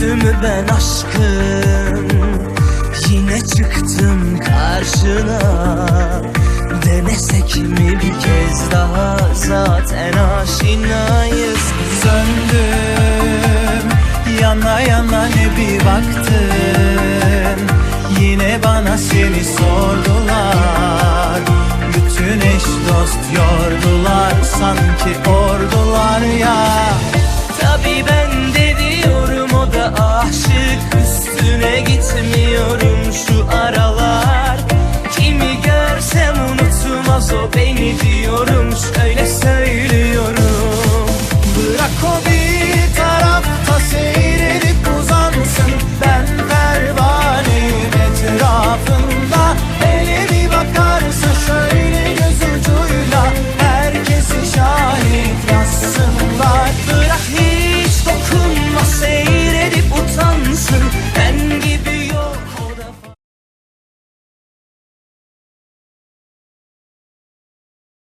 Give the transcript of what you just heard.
yüzümü ben aşkın Yine çıktım karşına. Denesek mi bir kez daha? yana ne bir baktın? Yine bana seni sordular. Bütün eş dost yordular. Sanki ordular ya. Tabi ben de diyorum o da aşık. Üstüne gitmiyorum şu aralar. Kimi görsem unutmaz o beni diyorum. Şöyle söylüyorum. Bırak o beni